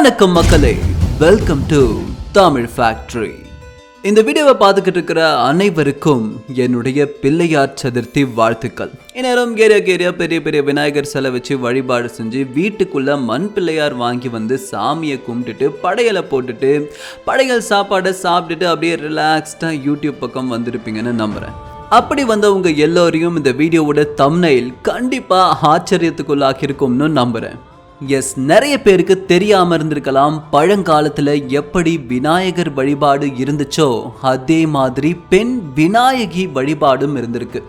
வணக்கம் மக்களே. Welcome to Tamil factory இந்த வீடியோவை பார்த்துக்கிட்டு இருக்கிற அனைவருக்கும் என்னுடைய பிள்ளையார் சதுர்த்தி வாழ்த்துக்கள். இந்நேரம் ஏரியா ஏரியா பெரிய பெரிய விநாயகர் சிலை வச்சு வழிபாடு செஞ்சு வீட்டுக்குள்ள மண் பிள்ளையார் வாங்கி வந்து சாமியை கும்பிட்டுட்டு படையலை போட்டுட்டு படையல் சாப்பாடை சாப்பிட்டுட்டு அப்படியே ரிலாக்ஸ்டாக யூடியூப் பக்கம் வந்திருப்பீங்கன்னு நம்புகிறேன் அப்படி வந்தவங்க எல்லோரையும் இந்த வீடியோவோட தம்னையில் கண்டிப்பாக ஆச்சரியத்துக்குள்ளாக்கியிருக்கும்னு நம்புகிறேன் எஸ் நிறைய பேருக்கு தெரியாமல் இருந்திருக்கலாம். பழங்காலத்தில் எப்படி விநாயகர் வழிபாடு இருந்துச்சோ அதே மாதிரி பெண் விநாயகி வழிபாடும் இருந்திருக்கு.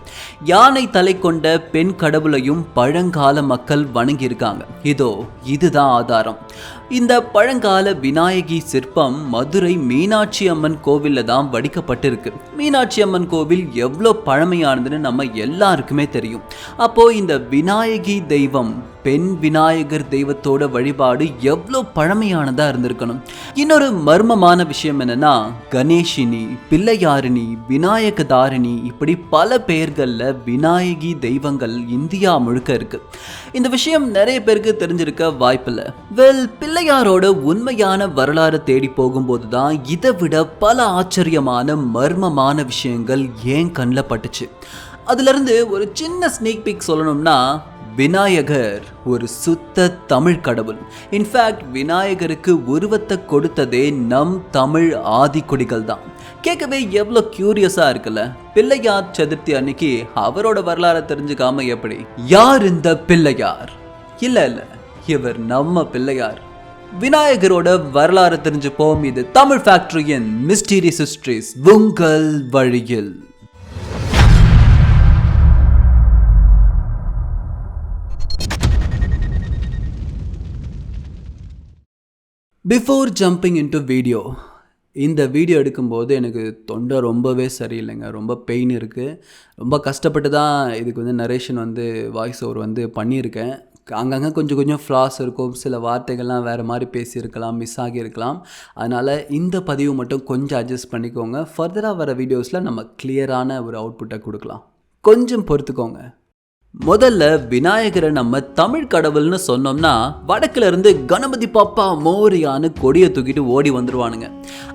யானை தலை கொண்ட பெண் கடவுளையும் பழங்கால மக்கள் வணங்கியிருக்காங்க. இதோ இதுதான் ஆதாரம். இந்த பழங்கால விநாயகி சிற்பம் மதுரை மீனாட்சி அம்மன் கோவில்ல தான் வடிக்கப்பட்டிருக்கு. மீனாட்சி அம்மன் கோவில் எவ்வளோ பழமையானதுன்னு நம்ம எல்லாருக்குமே தெரியும். அப்போது இந்த விநாயகி தெய்வம் பெண் விநாயகர் தெய்வத்தோட வழிபாடு எவ்வளோ பழமையானதாக இருந்திருக்கணும். இன்னொரு மர்மமான விஷயம் என்னென்னா கணேஷினி பிள்ளையாரிணி விநாயகதாரிணி இப்படி பல பெயர்களில் விநாயகி தெய்வங்கள் இந்தியா முழுக்க இருக்குது இந்த விஷயம் நிறைய பேருக்கு தெரிஞ்சிருக்க வாய்ப்பில்லை. வெல் பிள்ளையாரோட உண்மையான வரலாறு தேடி போகும்போது தான் இதை விட பல ஆச்சரியமான மர்மமான விஷயங்கள் ஏன் கண்ணில் பட்டுச்சு. அதுலேருந்து ஒரு சின்ன ஸ்னீக் பிக் சொல்லணும்னா விநாயகர் ஒரு சுத்த தமிழ் கடவுள். இன்ஃபேக்ட் விநாயகருக்கு உருவத்தை கொடுத்ததே நம் தமிழ் ஆதிக்குடிகள் தான் கேட்கவே எவ்வளோ கியூரியஸாக இருக்குல்ல? பிள்ளையார் சதுர்த்தி அன்னைக்கு அவரோட வரலாறை தெரிஞ்சுக்காம எப்படி? யார் இந்த பிள்ளையார்? இல்லை இல்லை இவர் நம்ம பிள்ளையார். விநாயகரோட வரலாறு தெரிஞ்சுப்போம். இது தமிழ் ஃபேக்டரியின் மிஸ்டீரியஸ் ஹிஸ்ட்ரிஸ் உங்கள் வழியில். பிஃபோர் ஜம்பிங் இன்டு வீடியோ இந்த வீடியோ எடுக்கும்போது எனக்கு தொண்டை ரொம்பவே சரியில்லைங்க. ரொம்ப பெயின் இருக்குது ரொம்ப கஷ்டப்பட்டு தான் இதுக்கு வந்து நரேஷன் வந்து வாய்ஸ் ஓவர் வந்து பண்ணியிருக்கேன். அங்கங்கே கொஞ்சம் கொஞ்சம் ஃப்ளாஸ் இருக்கும். சில வார்த்தைகள்லாம் வேறு மாதிரி பேசியிருக்கலாம் மிஸ் ஆகியிருக்கலாம். அதனால் இந்த பதிவு மட்டும் கொஞ்சம் அட்ஜஸ்ட் பண்ணிக்கோங்க. ஃபர்தராக வர வீடியோஸில் நம்ம கிளியரான ஒரு அவுட்புட்டை கொடுக்கலாம். கொஞ்சம் பொறுத்துக்கோங்க. முதல்ல விநாயகரை நம்ம தமிழ் கடவுள்னு சொன்னோம்னா வடக்குல இருந்து கணபதி பாப்பா மோரியான்னு கொடியை தூக்கிட்டு ஓடி வந்துருவானுங்க.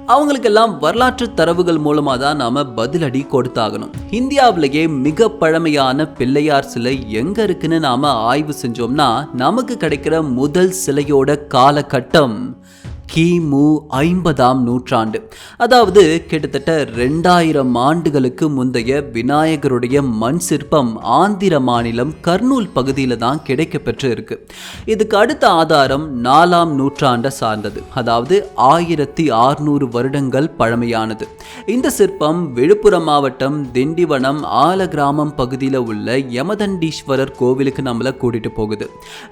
அவங்களுக்கெல்லாம் வரலாற்று தரவுகள் மூலமாக தான் நாம் பதிலடி கொடுத்தாகணும். இந்தியாவிலேயே மிக பழமையான பிள்ளையார் சிலை எங்கே இருக்குன்னு நாம் ஆய்வு செஞ்சோம்னா நமக்கு கிடைக்கிற முதல் சிலையோட காலகட்டம் கிமு ஐம்பதாம் நூற்றாண்டு. அதாவது கிட்டத்தட்ட ரெண்டாயிரம் ஆண்டுகளுக்கு முந்தைய விநாயகருடைய மண் சிற்பம் ஆந்திர மாநிலம் கர்னூல் பகுதியில் தான் கிடைக்கப்பெற்று இருக்கு இதுக்கு அடுத்த ஆதாரம் நாலாம் நூற்றாண்டை சார்ந்தது. அதாவது ஆயிரத்தி ஆறுநூறு வருடங்கள் பழமையானது. இந்த சிற்பம் விழுப்புரம் மாவட்டம் திண்டிவனம் ஆலகிராமம் பகுதியில் உள்ள யமதண்டீஸ்வரர் கோவிலுக்கு நம்மளை கூட்டிட்டு போகுது.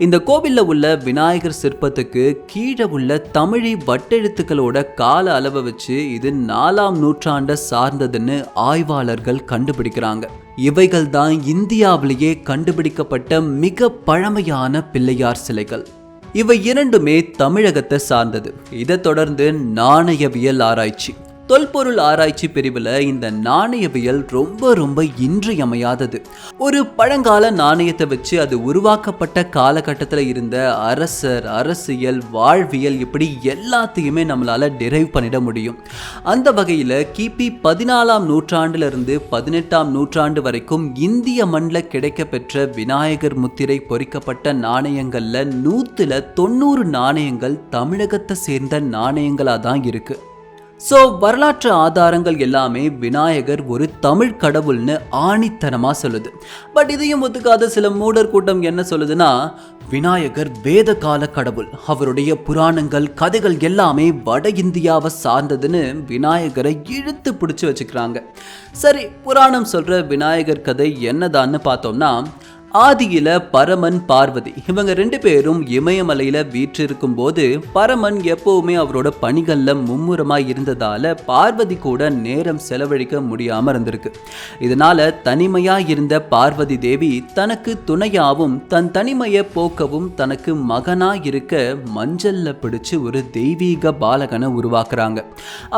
இந்த கோவிலில் உள்ள விநாயகர் சிற்பத்துக்கு கீழே உள்ள தமிழ் தமிழி வட்டெழுத்துக்களோட கால அளவை வச்சு இது நாலாம் நூற்றாண்டை சார்ந்ததுன்னு ஆய்வாளர்கள் கண்டுபிடிக்கிறாங்க. இவைகள் தான் இந்தியாவிலேயே கண்டுபிடிக்கப்பட்ட மிக பழமையான பிள்ளையார் சிலைகள். இவை இரண்டுமே தமிழகத்தை சார்ந்தது. இதை தொடர்ந்து நாணயவியல் ஆராய்ச்சி. தொல்பொருள் ஆராய்ச்சி பிரிவில் இந்த நாணயவியல் ரொம்ப ரொம்ப இன்றியமையாதது. ஒரு பழங்கால நாணயத்தை வச்சு அது உருவாக்கப்பட்ட காலகட்டத்தில் இருந்த அரசர் அரசியல் வாழ்வியல் இப்படி எல்லாத்தையுமே நம்மளால் டிரைவ் பண்ணிட முடியும். அந்த வகையில் கிபி பதினாலாம் நூற்றாண்டிலிருந்து பதினெட்டாம் நூற்றாண்டு வரைக்கும் இந்திய மண்ணில் கிடைக்க பெற்ற விநாயகர் முத்திரை பொறிக்கப்பட்ட நாணயங்களில் நூற்றில் தொண்ணூறு நாணயங்கள் தமிழகத்தை சேர்ந்த நாணயங்களாக தான் இருக்குது ஸோ வரலாற்று ஆதாரங்கள் எல்லாமே விநாயகர் ஒரு தமிழ் கடவுள்னு ஆணித்தனமாக சொல்லுது. பட் இதையும் ஒத்துக்காத சில மூடர் கூட்டம் என்ன சொல்லுதுன்னா விநாயகர் வேத கால கடவுள் அவருடைய புராணங்கள் கதைகள் எல்லாமே வட இந்தியாவை சார்ந்ததுன்னு விநாயகரை இழுத்து பிடிச்சி வச்சுக்கிறாங்க. சரி புராணம் சொல்கிற விநாயகர் கதை என்னதான்னு பார்த்தோம்னா ஆதியில பரமன் பார்வதி. இவங்க ரெண்டு பேரும் இமயமலையில வீற்றிருக்கும் போது பரமன் எப்பவுமே அவரோட பணிகள்ல மும்முரமா இருந்ததால பார்வதி கூட நேரம் செலவழிக்க முடியாம இருந்திருக்கு. இதனால தனிமையா இருந்த பார்வதி தேவி தனக்கு துணையாவும் தன் தனிமையை போக்கவும் தனக்கு மகனா இருக்க மஞ்சள்ல பிடிச்சு ஒரு தெய்வீக பாலகனை உருவாக்குறாங்க.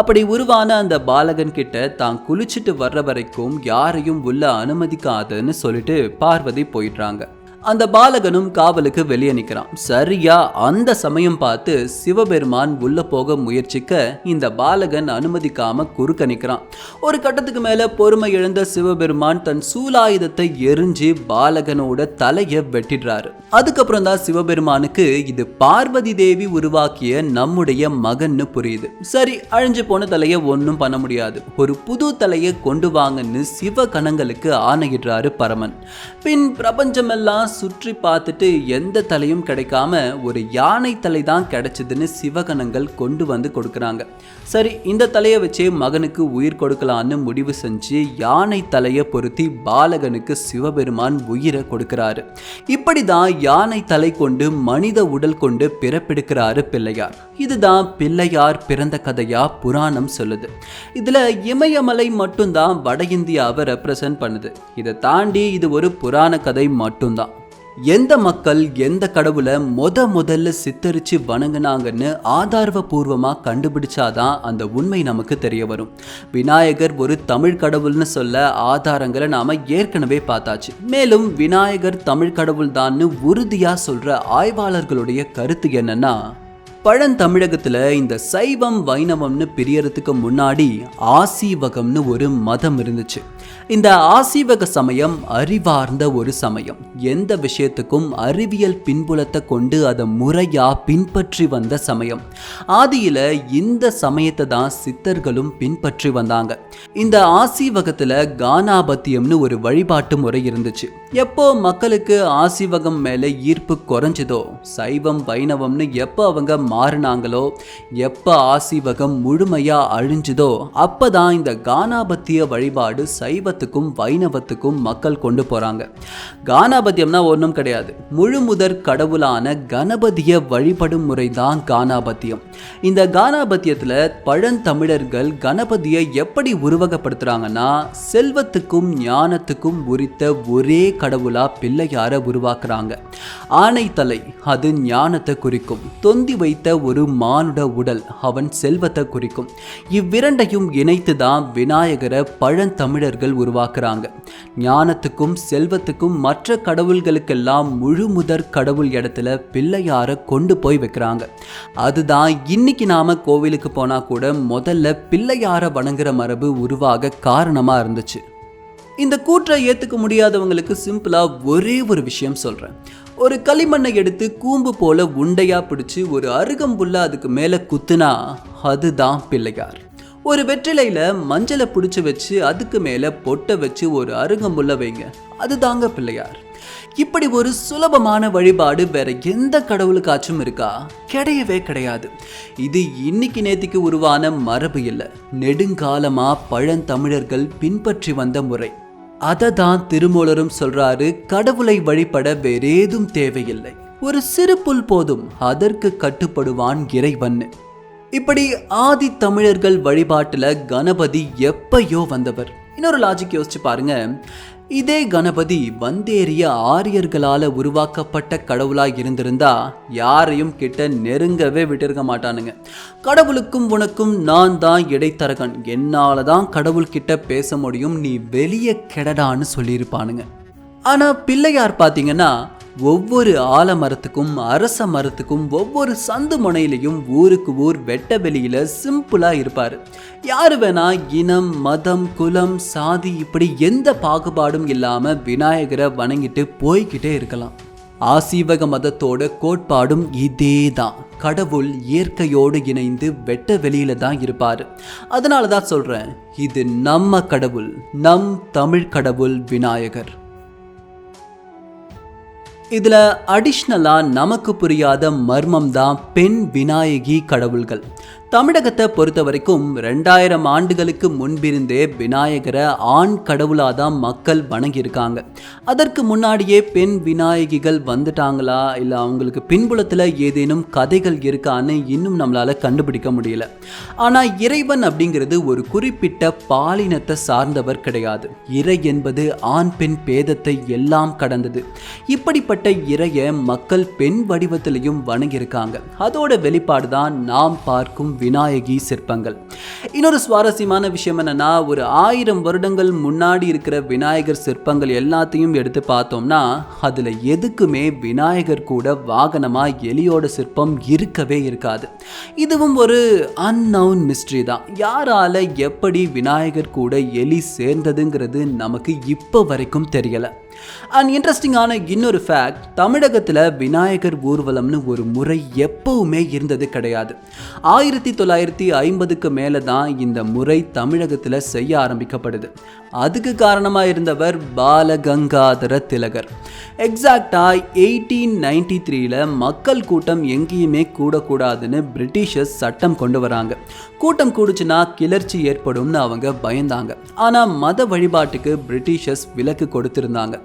அப்படி உருவான அந்த பாலகன் கிட்ட தான் குளிச்சுட்டு வர்ற வரைக்கும் யாரையும் உள்ள அனுமதிக்காதுன்னு சொல்லிட்டு பார்வதி போய் போயிடுறாங்க அந்த பாலகனும் காவலுக்கு வெளியே நிற்கிறான். சரியா அந்த சமயம் பார்த்து சிவபெருமான் உள்ள போக முயற்சிக்க இந்த பாலகன் அனுமதிக்காம குறுக்க நிற்கிறான். ஒரு கட்டத்துக்கு மேல பொறுமை இழந்த சிவபெருமான் தன் சூலாயுதத்தை எரிஞ்சு பாலகனோட தலையை வெட்டிடுறாரு. அதுக்கப்புறம் தான் சிவபெருமானுக்கு இது பார்வதி தேவி உருவாக்கிய நம்முடைய மகன்னு புரியுது. சரி அழிஞ்சு போன தலையை ஒன்றும் பண்ண முடியாது. ஒரு புது தலையை கொண்டு வாங்கன்னு சிவ கணங்களுக்கு ஆணையிடுறாரு பரமன். பின் பிரபஞ்சமெல்லாம் சுற்றி பார்த்துட்டு எந்த தலையும் கிடைக்காம ஒரு யானை தலை தான் கிடைச்சதுன்னு சிவகணங்கள் கொண்டு வந்து கொடுக்குறாங்க. சரி இந்த தலையை வச்சே மகனுக்கு உயிர் கொடுக்கலான்னு முடிவு செஞ்சு யானை தலையை பொருத்தி பாலகனுக்கு சிவபெருமான் உயிரை கொடுக்கிறாரு. இப்படி தான் யானை தலை கொண்டு மனித உடல் கொண்டு பிறப்பெடுக்கிறாரு பிள்ளையார். இதுதான் பிள்ளையார் பிறந்த கதையா புராணம் சொல்லுது. இதுல இமயமலை மட்டும்தான் வட இந்தியாவை ரெப்ரசன்ட் பண்ணுது. இதை தாண்டி இது ஒரு புராண கதை மட்டும்தான். எந்த மக்கள் எந்த கடவுளை முத முதல்ல சித்தரிச்சு வணங்குனாங்கன்னு ஆதாரபூர்வமா கண்டுபிடிச்சாதான் அந்த உண்மை நமக்கு தெரிய வரும். விநாயகர் ஒரு தமிழ் கடவுள்னு சொல்ல ஆதாரங்களை நாம ஏற்கனவே பார்த்தாச்சு. மேலும் விநாயகர் தமிழ் கடவுள் தான்னு உறுதியா சொல்ற ஆய்வாளர்களுடைய கருத்து என்னன்னா பழந்தமிழகத்தில் இந்த சைவம் வைணவம்னு பிரியறதுக்கு முன்னாடி ஆசீவகம்னு ஒரு மதம் இருந்துச்சு. இந்த ஆசீவக சமயம் அறிவார்ந்த ஒரு சமயம். எந்த விஷயத்துக்கும் அறிவியல் பின்புலத்தை கொண்டு அதை முறையா பின்பற்றி வந்த சமயம். ஆதியில இந்த சமயத்தை தான் சித்தர்களும் பின்பற்றி வந்தாங்க. இந்த ஆசிவகத்துல கானாபத்தியம்னு ஒரு வழிபாட்டு முறை இருந்துச்சு. எப்போ மக்களுக்கு ஆசீவகம் மேல ஈர்ப்பு குறைஞ்சதோ சைவம் வைணவம்னு எப்போ அவங்க மாறினாங்களோ எப்போ ஆசீவகம் முழுமையா அழிஞ்சுதோ அப்பதான் இந்த கானாபத்திய வழிபாடு சைவத்துக்கும் வைணவத்துக்கும் மக்கள் கொண்டு போறாங்க. கானாபத்தியம்னா ஒன்றும் கிடையாது. முழு முதற் கடவுளான கணபதிய வழிபடும் முறை தான் கானாபத்தியம். இந்த கானாபத்தியத்துல பழந்தமிழர்கள் கணபதியை எப்படி உருவகப்படுத்துகிறாங்கன்னா செல்வத்துக்கும் ஞானத்துக்கும் உரித்த ஒரே கடவுளாக பிள்ளையாரை உருவாக்குறாங்க. ஆனைத்தலை அது ஞானத்தை குறிக்கும். தொந்தி வைத்த ஒரு மானுட உடல் அவன் செல்வத்தை குறிக்கும். இவ்விரண்டையும் இணைத்து தான் விநாயகரை பழந்தமிழர்கள் உருவாக்குறாங்க. ஞானத்துக்கும் செல்வத்துக்கும் மற்ற கடவுள்களுக்கெல்லாம் முழு முதற் கடவுள் இடத்துல பிள்ளையார கொண்டு போய் வைக்கிறாங்க. அதுதான் இன்னைக்கு நாம கோவிலுக்கு போனா கூட முதல்ல பிள்ளையார வணங்குற மரபு உருவாக காரணமா இருந்துச்சு. இந்த கூற்றை ஏத்துக்க முடியாதவங்களுக்கு சிம்பிளா ஒரே ஒரு விஷயம் சொல்றேன். ஒரு களிமண்ணை எடுத்து கூம்பு போல உண்டையா பிடிச்சு ஒரு அருகம்புல்ல அதுக்கு மேல குத்துனா அதுதான் பிள்ளையார். ஒரு வெற்றிலையில் மஞ்சளை பிடிச்சி வச்சு அதுக்கு மேலே பொட்டை வச்சு ஒரு அருகம்புல்ல வைங்க. அதுதாங்க பிள்ளையார். இப்படி ஒரு சுலபமான வழிபாடு வேற எந்த கடவுளுக்காச்சும் இருக்கா? கிடையவே கிடையாது. இது இன்னைக்கு நேத்திக்கு உருவான மரபு இல்லை. நெடுங்காலமா பழந்தமிழர்கள் பின்பற்றி வந்த முறை. அதை தான் திருமூலரும் சொல்றாரு கடவுளை வழிபட வேறேதும் தேவையில்லை. ஒரு சிறு புல் போதும் அதற்கு கட்டுப்படுவான் இறைவன்னு இப்படி ஆதி தமிழர்கள் வழிபாட்டில் கணபதி எப்பயோ வந்தவர். இன்னொரு லாஜிக் யோசிச்சு பாருங்க. இதே கணபதி வந்தேறிய ஆரியர்களால் உருவாக்கப்பட்ட கடவுளாக இருந்திருந்தா யாரையும் கிட்ட நெருங்கவே விட்டிருக்க மாட்டானுங்க. கடவுளுக்கும் உனக்கும் நான் தான் இடைத்தரகன். என்னால் தான் கடவுள்கிட்ட பேச முடியும் நீ வெளியே கெடடான்னு சொல்லியிருப்பானுங்க. ஆனால் பிள்ளையார் பார்த்தீங்கன்னா ஒவ்வொரு ஆலமரத்துக்கும் அரச மரத்துக்கும் ஒவ்வொரு சந்து முனையிலையும் ஊருக்கு ஊர் வெட்ட வெளியில் சிம்பிளாக இருப்பார். யார் வேணா இனம் மதம் குலம் சாதி இப்படி எந்த பாகுபாடும் இல்லாமல் விநாயகரை வணங்கிட்டு போய்கிட்டே இருக்கலாம். ஆசீவக மதத்தோட கோட்பாடும் இதே தான் கடவுள் இயற்கையோடு இணைந்து வெட்ட வெளியில தான் இருப்பார். அதனால தான் சொல்கிறேன் இது நம்ம கடவுள் நம் தமிழ் கடவுள் விநாயகர். இதில் அடிஷ்னலாக நமக்கு புரியாத மர்மம் தான் பெண் விநாயகி கடவுள்கள். தமிழகத்தை பொறுத்த வரைக்கும் ரெண்டாயிரம் ஆண்டுகளுக்கு முன்பிருந்தே விநாயகரை ஆண் கடவுளாக தான் மக்கள் வணங்கியிருக்காங்க. அதற்கு முன்னாடியே பெண் விநாயகிகள் வந்துட்டாங்களா? இல்லை அவங்களுக்கு பின்புலத்தில் ஏதேனும் கதைகள் இருக்கான்னு இன்னும் நம்மளால் கண்டுபிடிக்க முடியல. ஆனால் இறைவன் அப்படிங்கிறது ஒரு குறிப்பிட்ட பாலினத்தை சார்ந்தவர் கிடையாது. இறை என்பது ஆண் பெண் பேதத்தை எல்லாம் கடந்தது. இப்படிப்பட்ட இறைய மக்கள் பெண் வடிவத்திலையும் வணங்கியிருக்காங்க. அதோட வெளிப்பாடு தான் நாம் பார்க்கும் விநாயகி சிற்பங்கள். இன்னொரு சுவாரஸ்யமான விஷயம் என்னன்னா ஒரு ஆயிரம் வருடங்கள் முன்னாடி இருக்கிற விநாயகர் சிற்பங்கள் எல்லாத்தையும் எடுத்து பார்த்தோம்னா அதில் எதுக்குமே விநாயகர் கூட வாகனமாக எலியோட சிற்பம் இருக்கவே இருக்காது. இதுவும் ஒரு அன்னவுன் மிஸ்ட்ரி தான். யாரால எப்படி விநாயகர் கூட எலி சேர்ந்ததுங்கிறது நமக்கு இப்போ வரைக்கும் தெரியலை. அண்ட் இன்ட்ரெஸ்டிங்கான இன்னொரு ஃபேக்ட் தமிழகத்தில் விநாயகர் ஊர்வலம்னு ஒரு முறை எப்பவுமே இருந்தது கிடையாது. ஆயிரத்தி தொள்ளாயிரத்தி ஐம்பதுக்கு மேலே தான் இந்த முறை தமிழகத்தில் செய்ய ஆரம்பிக்கப்படுது. அதுக்கு காரணமாக இருந்தவர் பாலகங்காதர திலகர். எக்ஸாக்டாக எயிட்டீன் நைன்டி த்ரீல மக்கள் கூட்டம் எங்கேயுமே கூடக்கூடாதுன்னு பிரிட்டிஷர்ஸ் சட்டம் கொண்டு வராங்க. கூட்டம் கூடுச்சுன்னா கிளர்ச்சி ஏற்படும்னு அவங்க பயந்தாங்க. ஆனால் மத வழிபாட்டுக்கு பிரிட்டிஷர்ஸ் விலக்கு கொடுத்திருந்தாங்க.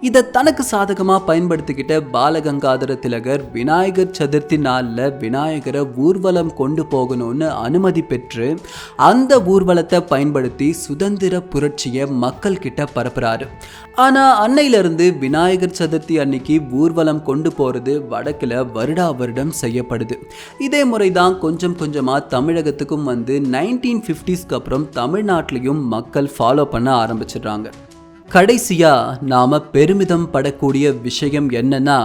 இதை தனக்கு சாதகமாக பயன்படுத்திக்கிட்ட பாலகங்காதர திலகர் விநாயகர் சதுர்த்தி நாளில் விநாயகரை ஊர்வலம் கொண்டு போகணும்னு அனுமதி பெற்று அந்த ஊர்வலத்தை பயன்படுத்தி சுதந்திர புரட்சி புரட்சியை மக்கள் கிட்ட பரப்புறாரு. ஆனால் அன்னையிலிருந்து விநாயகர் சதுர்த்தி அன்னைக்கு ஊர்வலம் கொண்டு போகிறது வடக்கில் வருடா வருடம் செய்யப்படுது. இதே முறை தான் கொஞ்சம் கொஞ்சமாக தமிழகத்துக்கும் வந்து நைன்டீன் ஃபிஃப்டிஸ்க்கு அப்புறம் தமிழ்நாட்டிலையும் மக்கள் ஃபாலோ பண்ண ஆரம்பிச்சிடுறாங்க. கடைசியாக நாம் பெருமிதம் படக்கூடிய விஷயம் என்னன்னா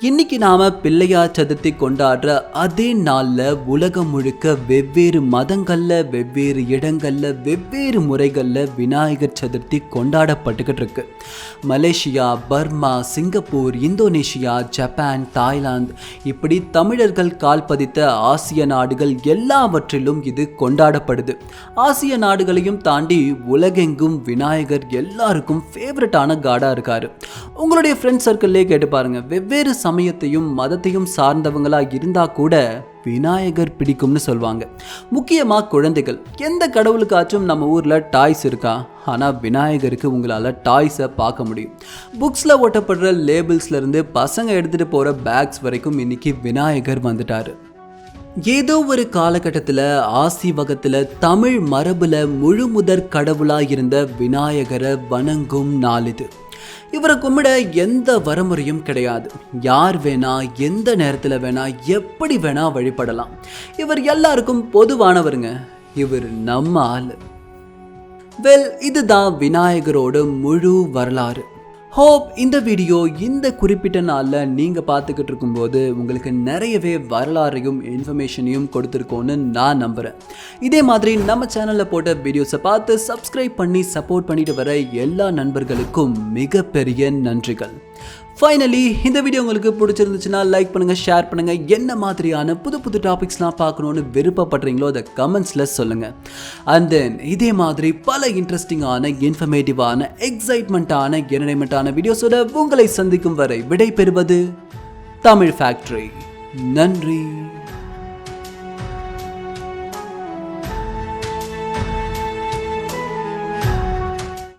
இன்னைக்கு நாம் பிள்ளையார் சதுர்த்தி கொண்டாடுற அதே நாளில் உலகம் முழுக்க வெவ்வேறு மதங்களில் வெவ்வேறு இடங்களில் வெவ்வேறு முறைகளில் விநாயகர் சதுர்த்தி கொண்டாடப்பட்டுக்கிட்டு இருக்கு Malaysia Burma Singapore Indonesia Japan Thailand இப்படி தமிழர்கள் கால் பதித்த ஆசிய நாடுகள் எல்லாவற்றிலும் இது கொண்டாடப்படுது. ஆசிய நாடுகளையும் தாண்டி உலகெங்கும் விநாயகர் எல்லாருக்கும் ஃபேவரட்டான காடாக இருக்காரு. உங்களுடைய ஃப்ரெண்ட் சர்க்கிள்லேயே கேட்டு பாருங்க. வெவ்வேறு சமயத்தையும் மதத்தையும் சார்ந்தவங்களாக இருந்தால் கூட விநாயகர் பிடிக்கும்னு சொல்லுவாங்க முக்கியமாக குழந்தைகள். எந்த கடவுளுக்காச்சும் நம்ம ஊரில் டாய்ஸ் இருக்கா? ஆனால் விநாயகருக்கு உங்களால் டாய்ஸை பார்க்க முடியும். புக்ஸில் ஒட்டப்படுற லேபிள்ஸ்லேருந்து பசங்க எடுத்துகிட்டு போகிற பேக்ஸ் வரைக்கும் இன்னைக்கு விநாயகர் வந்துட்டார். ஏதோ ஒரு காலகட்டத்தில் ஆசி வகத்தில் தமிழ் மரபில் முழு முதற் கடவுளாக இருந்த விநாயகரை வணங்கும் நாள் இது இவரை கும்பிட எந்த வரமுறையும் கிடையாது. யார் வேணா எந்த நேரத்தில் வேணா எப்படி வேணா வழிபடலாம். இவர் எல்லாருக்கும் பொதுவானவருங்க. இவர் நம்ம ஆள். வெல் இதுதான் விநாயகரோட முழு வரலாறு. ஹோப் இந்த வீடியோ இந்த குறிப்பிட்ட நாளில் நீங்கள் பார்த்துக்கிட்டு இருக்கும்போது உங்களுக்கு நிறையவே வரலாறையும் இன்ஃபர்மேஷனையும் கொடுத்துருக்கோன்னு நான் நம்புகிறேன் இதே மாதிரி நம்ம சேனலில் போட்ட வீடியோஸை பார்த்து சப்ஸ்கிரைப் பண்ணி சப்போர்ட் பண்ணிட்டு வர எல்லா நண்பர்களுக்கும் மிகப்பெரிய நன்றிகள். ஃபைனலி இந்த வீடியோ உங்களுக்கு பிடிச்சிருந்துச்சுன்னா லைக் பண்ணுங்கள் ஷேர் பண்ணுங்கள் என்ன மாதிரியான புது புது டாபிக்ஸ்லாம் பார்க்கணுன்னு விருப்பப்படுறீங்களோ அதை கமெண்ட்ஸில் சொல்லுங்கள் அண்ட் தென் இதே மாதிரி பல இன்ட்ரெஸ்டிங்கான இன்ஃபர்மேட்டிவான எக்ஸைட்மெண்ட்டான என்டர்டைன்மெண்ட்டான வீடியோஸோட உங்களை சந்திக்கும் வரை விடை பெறுவது தமிழ் ஃபேக்ட்ரி நன்றி.